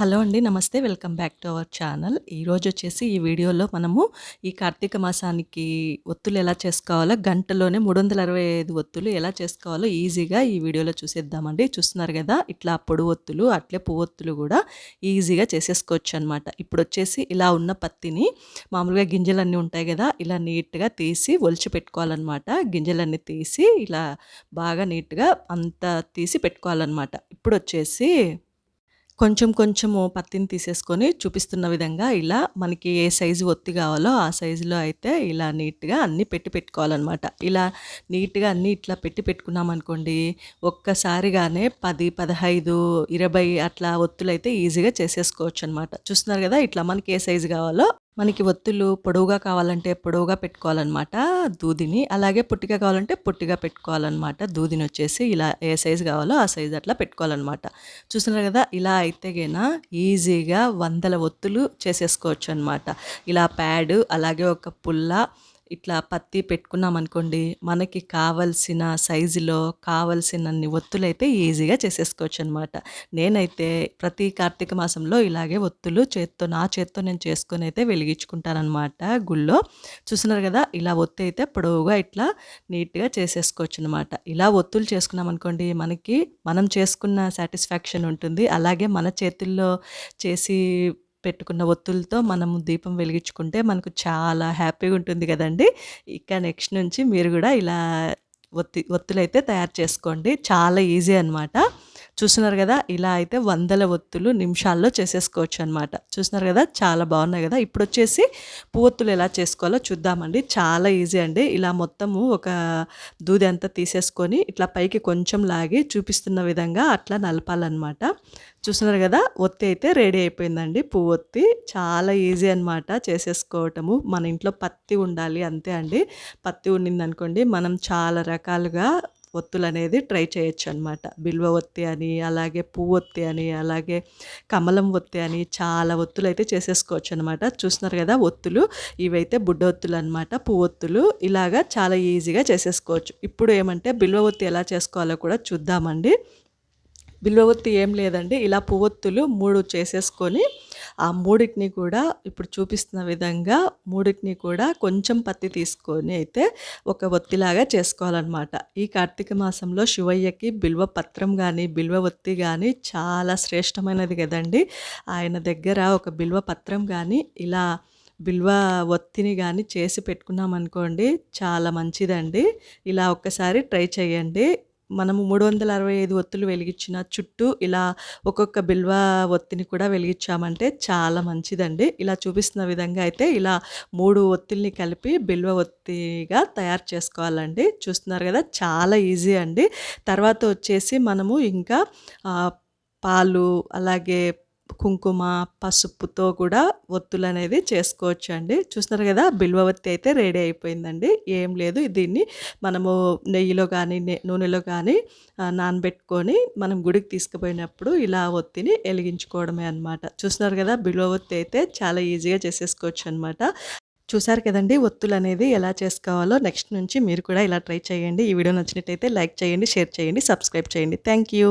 Hello అండి నమస్తే. Welcome back to our channel. ఈరోజు వచ్చేసి ఈ వీడియోలో మనము ఈ కార్తీక మాసానికి ఒత్తులు ఎలా చేసుకోవాలో గంటలోనే మూడు వందల అరవై ఐదు ఒత్తులు ఎలా చేసుకోవాలో ఈజీగా ఈ వీడియోలో చూసేద్దామండి. చూస్తున్నారు కదా ఇట్లా పొడు ఒత్తులు అట్లే పువ్వొత్తులు కూడా ఈజీగా చేసేసుకోవచ్చు అనమాట ఇప్పుడు వచ్చేసి ఇలా ఉన్న పత్తిని మామూలుగా గింజలన్నీ ఉంటాయి కదా ఇలా నీట్గా తీసి ఒలిచి పెట్టుకోవాలన్నమాట గింజలన్నీ తీసి ఇలా బాగా నీట్గా అంతా తీసి పెట్టుకోవాలన్నమాట ఇప్పుడు వచ్చేసి కొంచెం కొంచెము పత్తిని తీసేసుకొని చూపిస్తున్న విధంగా ఇలా మనకి ఏ సైజు ఒత్తి కావాలో ఆ సైజులో అయితే ఇలా నీట్గా అన్నీ పెట్టి పెట్టుకోవాలన్నమాట. ఇలా నీట్గా అన్నీ ఇట్లా పెట్టి పెట్టుకున్నామనుకోండి ఒక్కసారిగానే పది పదహైదు ఇరవై అట్లా ఒత్తులు అయితే ఈజీగా చేసేసుకోవచ్చు అనమాట చూస్తున్నారు కదా ఇట్లా మనకి ఏ సైజు కావాలో మనకి ఒత్తులు పొడవుగా కావాలంటే పొడవుగా పెట్టుకోవాలన్నమాట దూదిని. అలాగే పొట్టిగా కావాలంటే పొట్టిగా పెట్టుకోవాలన్నమాట దూదిని వచ్చేసి ఇలా ఏ సైజు కావాలో ఆ సైజు అట్లా పెట్టుకోవాలన్నమాట. చూస్తున్నారు కదా ఇలా అయితే గైనా ఈజీగా వందల ఒత్తులు చేసేసుకోవచ్చు అనమాట ఇలా ప్యాడ్ అలాగే ఒక పుల్ల ఇట్లా పత్తి పెట్టుకున్నాం అనుకోండి మనకి కావలసిన సైజులో కావలసినన్ని ఒత్తులు అయితే ఈజీగా చేసేసుకోవచ్చు అనమాట నేనైతే ప్రతి కార్తీక మాసంలో ఇలాగే ఒత్తులు చేత్తో నా చేత్తో నేను చేసుకొని అయితే వెలిగించుకుంటానమాట గుళ్ళో. చూస్తున్నారు కదా ఇలా ఒత్తి అయితే పొడవుగా ఇట్లా నీట్గా చేసేసుకోవచ్చు అనమాట ఇలా ఒత్తులు చేసుకున్నాం అనుకోండి మనకి మనం చేసుకున్న సాటిస్ఫాక్షన్ ఉంటుంది. అలాగే మన చేతుల్లో చేసి పెట్టుకున్న ఒత్తులతో మనము దీపం వెలిగించుకుంటే మనకు చాలా హ్యాపీగా ఉంటుంది కదండి. ఇక నెక్స్ట్ నుంచి మీరు కూడా ఇలా ఒత్తి ఒత్తులైతే తయారు చేసుకోండి. చాలా ఈజీ అనమాట చూస్తున్నారు కదా ఇలా అయితే వందల ఒత్తులు నిమిషాల్లో చేసేసుకోవచ్చు అనమాట చూస్తున్నారు కదా చాలా బాగున్నాయి కదా. ఇప్పుడు వచ్చేసి పువ్వొత్తులు ఎలా చేసుకోవాలో చూద్దామండి. చాలా ఈజీ అండి. ఇలా మొత్తము ఒక దూది అంతా తీసేసుకొని ఇట్లా పైకి కొంచెం లాగి చూపిస్తున్న విధంగా అట్లా నలపాలన్నమాట. చూస్తున్నారు కదా ఒత్తి అయితే రెడీ అయిపోయిందండి. పువ్వు ఒత్తి చాలా ఈజీ అనమాట చేసేసుకోవటము. మన ఇంట్లో పత్తి ఉండాలి అంతే అండి. పత్తి ఉండింది అనుకోండి మనం చాలా రకాలుగా ఒత్తులు అనేది ట్రై చేయొచ్చు అనమాట బిల్వ ఒత్తి అని అలాగే పువ్వు ఒత్తి అని అలాగే కమలం ఒత్తి అని చాలా ఒత్తులు అయితే చేసేసుకోవచ్చు అనమాట చూస్తున్నారు కదా ఒత్తులు ఇవైతే బుడ్డ ఒత్తులు అనమాట పువ్వొత్తులు ఇలాగా చాలా ఈజీగా చేసేసుకోవచ్చు. ఇప్పుడు ఏమంటే బిల్వ ఒత్తి ఎలా చేసుకోవాలో కూడా చూద్దామండి. బిల్వ ఒత్తి ఏం లేదండి ఇలా పువ్వొత్తులు మూడు చేసేసుకొని ఆ మూడింటిని కూడా ఇప్పుడు చూపిస్తున్న విధంగా మూడింటిని కూడా కొంచెం పత్తి తీసుకొని అయితే ఒక ఒత్తిలాగా చేసుకోవాలన్నమాట. ఈ కార్తీక మాసంలో శివయ్యకి బిల్వ పత్రం కానీ బిల్వ ఒత్తి కానీ చాలా శ్రేష్టమైనది కదండి. ఆయన దగ్గర ఒక బిల్వ పత్రం కానీ ఇలా బిల్వ ఒత్తిని కానీ చేసి పెట్టుకున్నాం అనుకోండి చాలా మంచిదండి. ఇలా ఒక్కసారి ట్రై చేయండి. మనము మూడు వందల అరవై ఐదు ఒత్తులు వెలిగించిన చుట్టూ ఇలా ఒక్కొక్క బిల్వ ఒత్తిని కూడా వెలిగించామంటే చాలా మంచిదండి. ఇలా చూపిస్తున్న విధంగా అయితే ఇలా మూడు ఒత్తిల్ని కలిపి బిల్వ ఒత్తిగా తయారు చేసుకోవాలండి. చూస్తున్నారు కదా చాలా ఈజీ అండి. తర్వాత వచ్చేసి మనము ఇంకా పాలు అలాగే కుంకుమ పసుపుతో కూడా ఒత్తులు అనేది చేసుకోవచ్చు అండి చూస్తున్నారు కదా బిల్వవత్తి అయితే రెడీ అయిపోయిందండి. ఏం లేదు దీన్ని మనము నెయ్యిలో కానీ నూనెలో కానీ నానబెట్టుకొని మనం గుడికి తీసుకుపోయినప్పుడు ఇలా ఒత్తిని వెలిగించుకోవడమే అనమాట చూస్తున్నారు కదా బిల్వవత్తి అయితే చాలా ఈజీగా చేసేసుకోవచ్చు అనమాట చూసారు కదండి ఒత్తులు అనేది ఎలా చేసుకోవాలో నెక్స్ట్ నుంచి మీరు కూడా ఇలా ట్రై చేయండి. ఈ వీడియో నచ్చినట్టయితే లైక్ చేయండి షేర్ చేయండి సబ్స్క్రైబ్ చేయండి. Thank you.